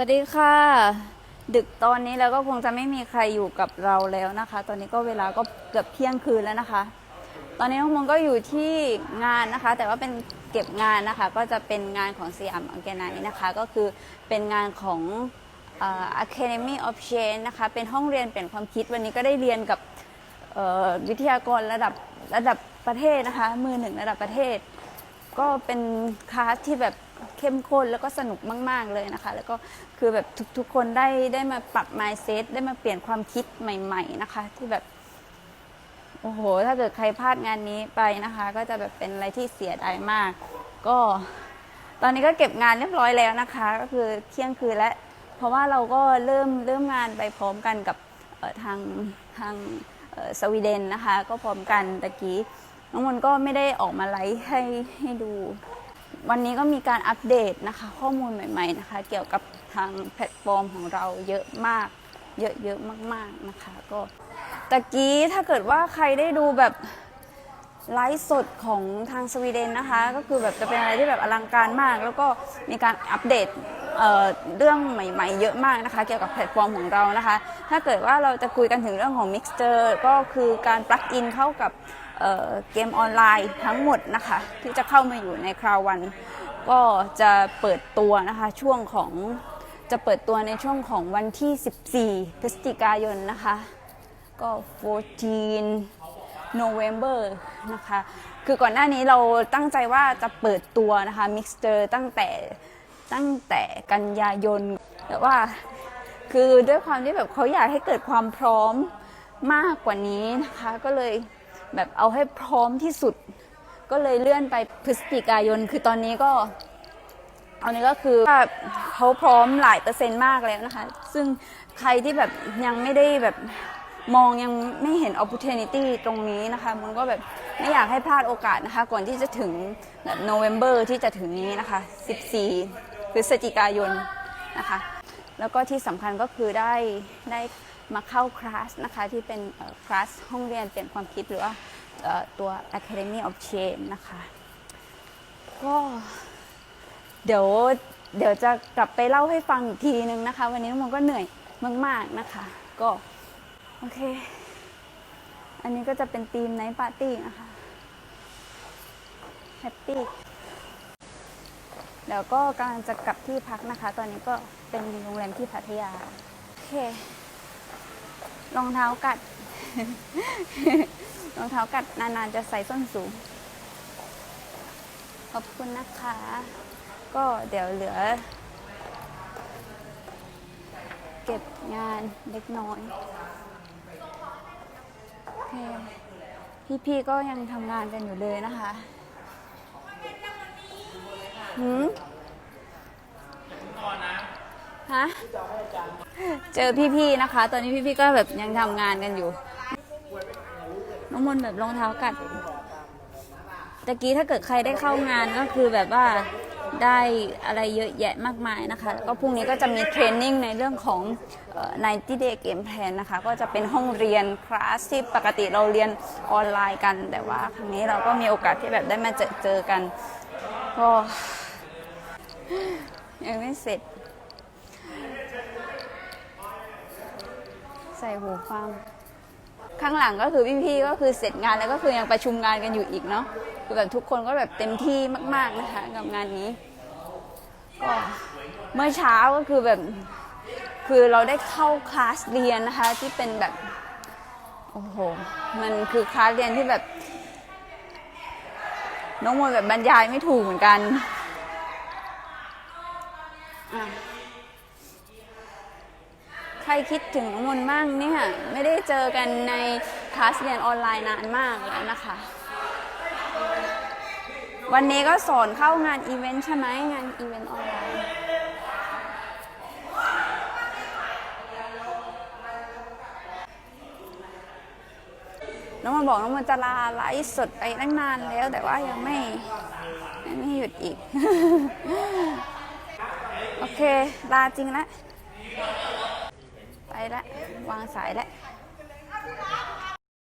สวัสดีค่ะ ดึกตอนนี้แล้วก็คงจะไม่มีใครอยู่กับเราแล้วนะคะ ตอนนี้ก็เวลาก็เกือบเที่ยงคืนแล้วนะคะ ตอนนี้น้องมงก็อยู่ที่งานนะคะ แต่ว่าเป็นเก็บงานนะคะ ก็จะเป็นงานของสยามอังเกไนนะคะ ก็คือเป็นงานของเออ Academy of Change นะคะ เป็นห้องเรียนเปลี่ยนความคิดวันนี้ก็ได้เรียนกับวิทยากรระดับระดับประเทศนะคะ มือหนึ่งระดับประเทศ ก็เป็นคลาสที่แบบ เข้มข้นแล้วก็สนุกมาก ๆ เลยนะคะ แล้วก็คือแบบทุกๆคนได้ได้มาปรับ mindset ได้มาเปลี่ยนความคิดใหม่ ๆ นะคะ ที่แบบโอ้โห ถ้าเกิดใครพลาดงานนี้ไปนะคะ ก็จะแบบเป็นอะไรที่เสียดายมาก ก็ ตอนนี้ก็เก็บงานเรียบร้อยแล้วนะคะ ก็คือเที่ยงคืนแล้วเพราะว่าเราก็เริ่มเริ่มงานไปพร้อมกันกับทางทางสวีเดนนะคะ ก็พร้อมกันตะกี้น้องมนก็ไม่ได้ออกมาไลฟ์ให้ให้ดู วันนี้ก็มีการอัปเดตนะคะ ข้อมูลใหม่ ๆนะคะ เกี่ยวกับทางแพลตฟอร์มของเราเยอะมาก เยอะๆมาก ๆนะคะ ก็ตะกี้ถ้าเกิดว่าใครได้ดูแบบไลฟ์สดของทางสวีเดนนะคะ ก็คือแบบจะเป็นอะไรที่แบบอลังการมาก แล้วก็มีการอัปเดตเอ่อเรื่องใหม่ ๆ เยอะมากนะคะ เกี่ยวกับแพลตฟอร์มของเรานะคะ ถ้าเกิดว่าเราจะคุยกันถึงเรื่องของ Mixer ก็คือการปลั๊กอินเข้ากับ เเกมออนไลน์ทั้งหมดนะคะ ที่จะเข้ามาอยู่ในคราววันก็จะเปิดตัวนะคะ ช่วงของจะเปิดตัวในช่วงของวันที่ 14 พฤศจิกายนนะคะ ก็ 14 November นะคะ คือก่อนหน้านี้เราตั้งใจว่าจะเปิดตัวนะคะ Mixter ตั้งแต่ตั้งแต่กันยายน แต่ว่าคือด้วยความที่แบบเขาอยากให้เกิดความพร้อมมากกว่านี้นะคะ ก็เลย แบบเอาให้พร้อมที่สุด ก็เลยเลื่อนไปพฤศจิกายน คือตอนนี้ก็เอานี้ก็คือว่าเขาพร้อมหลายเปอร์เซ็นต์มากแล้วนะคะ ซึ่งใครที่แบบยังไม่ได้แบบมองยังไม่เห็น opportunity ตรงนี้นะคะ มันก็แบบไม่อยากให้พลาดโอกาสนะคะ ก่อนที่จะถึงแบบ November ที่จะถึงนี้นะคะ 14 พฤศจิกายนนะคะ แล้วก็ที่สำคัญก็คือได้ได้ มาเข้าคลาสนะคะที่เป็นคลาสห้องเรียนเปลี่ยนความคิดหรือว่าตัว Academy of Change นะคะก็เดี๋ยวเดี๋ยวจะกลับไปเล่าให้ฟังอีกทีนึงนะคะ วันนี้มันก็เหนื่อยมาก ๆนะคะ ก็โอเค อันนี้ก็จะเป็นธีมไนท์ปาร์ตี้นะคะแฮปปี้เดี๋ยวก็กำลังจะกลับที่พักนะคะ ตอนนี้ก็เป็นโรงแรมที่พัทยา โอเค รองเท้ากัด รองเท้ากัดนานๆจะใส่ส้นสูง ขอบคุณนะคะ ก็เดี๋ยวเหลือ เก็บงานเล็กน้อยโอเคพี่ๆก็ยังทำงานกันอยู่เลยนะคะหืม เจอพี่ๆนะคะ ตอนนี้พี่ๆก็แบบยังทำงานกันอยู่ น้องมนแบบรองเท้ากัดตะกี้ถ้าเกิดใครได้เข้างานก็คือแบบว่าได้อะไรเยอะแยะมากมายนะคะก็พรุ่งนี้ก็จะมีเทรนนิ่งในเรื่องของเอ่อ90 day game plan นะคะ ก็จะเป็นห้องเรียนคลาสที่ปกติเราเรียนออนไลน์กัน แต่ว่าครั้งนี้เราก็มีโอกาสที่แบบได้มาเจอเจอกัน ก็ยังไม่เสร็จ ใส่หูฟัง ข้างหลังก็คือพี่ๆก็คือเสร็จงานแล้วก็คือยังประชุมงานกันอยู่อีกเนาะคือแบบทุกคนก็แบบเต็มที่มาก ๆนะคะกับงานนี้ก็เมื่อเช้าก็คือแบบคือเราได้เข้าคลาสเรียนนะคะที่เป็นแบบโอ้โหมันคือคลาสเรียนที่แบบน้องมวยแบบบรรยายไม่ถูกเหมือนกัน ครคิดถึงน้องมนบ้างเนี่ยไม่ได้เจอกันในคลาสเรียนออนไลน์นานมากแล้วนะคะ วันนี้ก็สอนเข้างานอีเวนต์ใช่ไหมงานอีเวนต์ออนไลน์น้องมันบอกน้องมันจะลาไลฟ์สดไปตั้งนานแล้ว แต่ว่ายังไม่ยังไม่หยุดอีก โอเค ลาจริงแล้ว ล้ววางสายแล้ว